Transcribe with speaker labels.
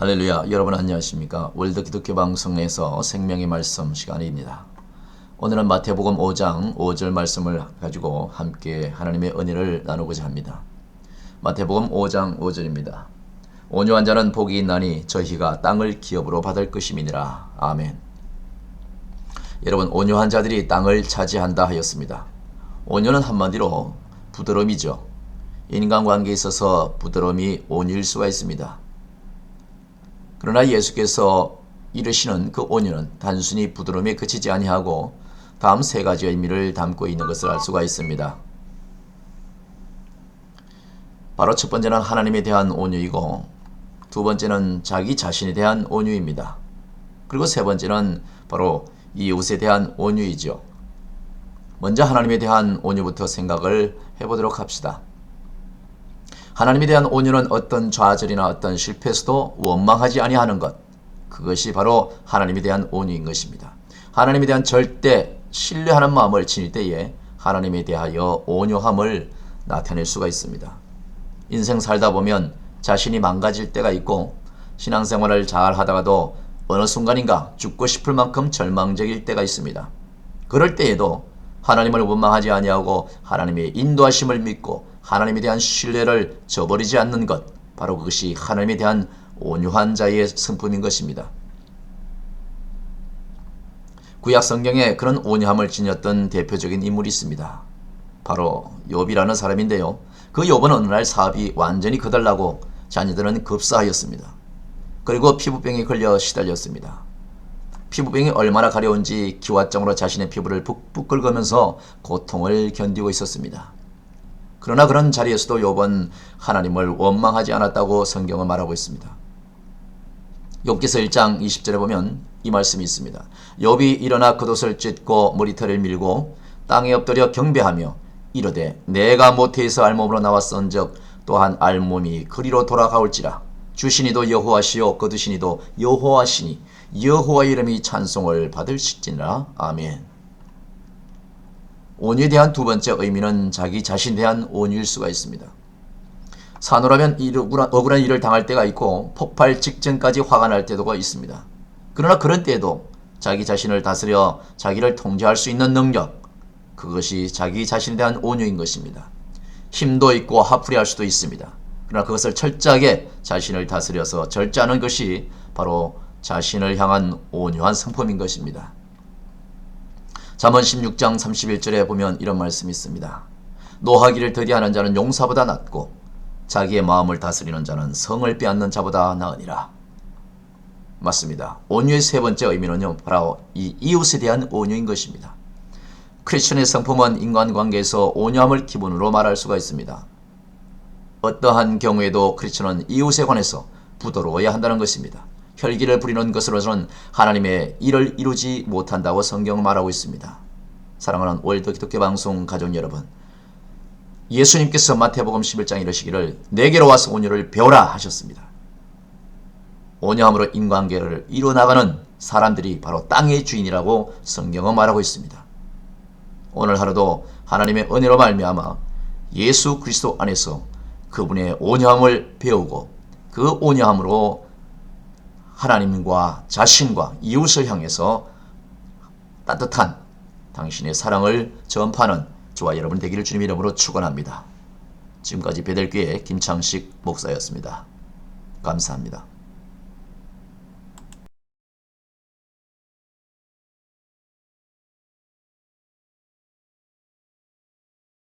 Speaker 1: 할렐루야. 여러분 안녕하십니까? 월드 기독교 방송에서 생명의 말씀 시간입니다. 오늘은 마태복음 5장 5절 말씀을 가지고 함께 하나님의 은혜를 나누고자 합니다. 마태복음 5장 5절입니다. 온유한 자는 복이 있나니 저희가 땅을 기업으로 받을 것임이니라. 아멘. 여러분 온유한 자들이 땅을 차지한다 하였습니다. 온유는 한마디로 부드러움이죠. 인간관계에 있어서 부드러움이 온유일 수가 있습니다. 그러나 예수께서 이르시는 그 온유는 단순히 부드러움에 그치지 아니하고 다음 세 가지 의미를 담고 있는 것을 알 수가 있습니다. 바로 첫 번째는 하나님에 대한 온유이고 두 번째는 자기 자신에 대한 온유입니다. 그리고 세 번째는 바로 이웃에 대한 온유이죠. 먼저 하나님에 대한 온유부터 생각을 해보도록 합시다. 하나님에 대한 온유는 어떤 좌절이나 어떤 실패에서도 원망하지 아니하는 것. 그것이 바로 하나님에 대한 온유인 것입니다. 하나님에 대한 절대 신뢰하는 마음을 지닐 때에 하나님에 대하여 온유함을 나타낼 수가 있습니다. 인생 살다 보면 자신이 망가질 때가 있고 신앙생활을 잘 하다가도 어느 순간인가 죽고 싶을 만큼 절망적일 때가 있습니다. 그럴 때에도 하나님을 원망하지 아니하고 하나님의 인도하심을 믿고 하나님에 대한 신뢰를 저버리지 않는 것 바로 그것이 하나님에 대한 온유한 자의 성품인 것입니다. 구약 성경에 그런 온유함을 지녔던 대표적인 인물이 있습니다. 바로 욥이라는 사람인데요. 그 욥은 어느 날 사업이 완전히 거덜나고 자녀들은 급사하였습니다. 그리고 피부병에 걸려 시달렸습니다. 피부병이 얼마나 가려운지 기와장으로 자신의 피부를 북북 긁으면서 고통을 견디고 있었습니다. 그러나 그런 자리에서도 욥은 하나님을 원망하지 않았다고 성경은 말하고 있습니다. 욥기서 1장 20절에 보면 이 말씀이 있습니다. 욥이 일어나 겉옷을 찢고 머리털을 밀고 땅에 엎드려 경배하며 이르되 내가 모태에서 알몸으로 나왔은즉 또한 알몸이 그리로 돌아가올지라 주신이도 여호와시요 거두신이도 여호와시니 여호와 이름이 찬송을 받을지니라 아멘. 온유에 대한 두 번째 의미는 자기 자신에 대한 온유일 수가 있습니다. 산후라면 억울한 일을 당할 때가 있고 폭발 직전까지 화가 날 때도 있습니다. 그러나 그런 때에도 자기 자신을 다스려 자기를 통제할 수 있는 능력, 그것이 자기 자신에 대한 온유인 것입니다. 힘도 있고 하풀이할 수도 있습니다. 그러나 그것을 철저하게 자신을 다스려서 절제하는 것이 바로 자신을 향한 온유한 성품인 것입니다. 잠언 16장 31절에 보면 이런 말씀이 있습니다. 노하기를 더디하는 자는 용사보다 낫고 자기의 마음을 다스리는 자는 성을 빼앗는 자보다 나으니라. 맞습니다. 온유의 세 번째 의미는요. 바로 이 이웃에 대한 온유인 것입니다. 크리스천의 성품은 인간관계에서 온유함을 기본으로 말할 수가 있습니다. 어떠한 경우에도 크리스천은 이웃에 관해서 부드러워야 한다는 것입니다. 혈기를 부리는 것으로서는 하나님의 일을 이루지 못한다고 성경은 말하고 있습니다. 사랑하는 월드 기독교 방송 가족 여러분, 예수님께서 마태복음 11장 이르시기를 내게로 와서 온유를 배우라 하셨습니다. 온유함으로 인관계를 이루어나가는 사람들이 바로 땅의 주인이라고 성경은 말하고 있습니다. 오늘 하루도 하나님의 은혜로 말미암아 예수 그리스도 안에서 그분의 온유함을 배우고 그 온유함으로 하나님과 자신과 이웃을 향해서 따뜻한 당신의 사랑을 전파하는 저와 여러분 되기를 주님 이름으로 축원합니다. 지금까지 베델교회 김창식 목사였습니다. 감사합니다.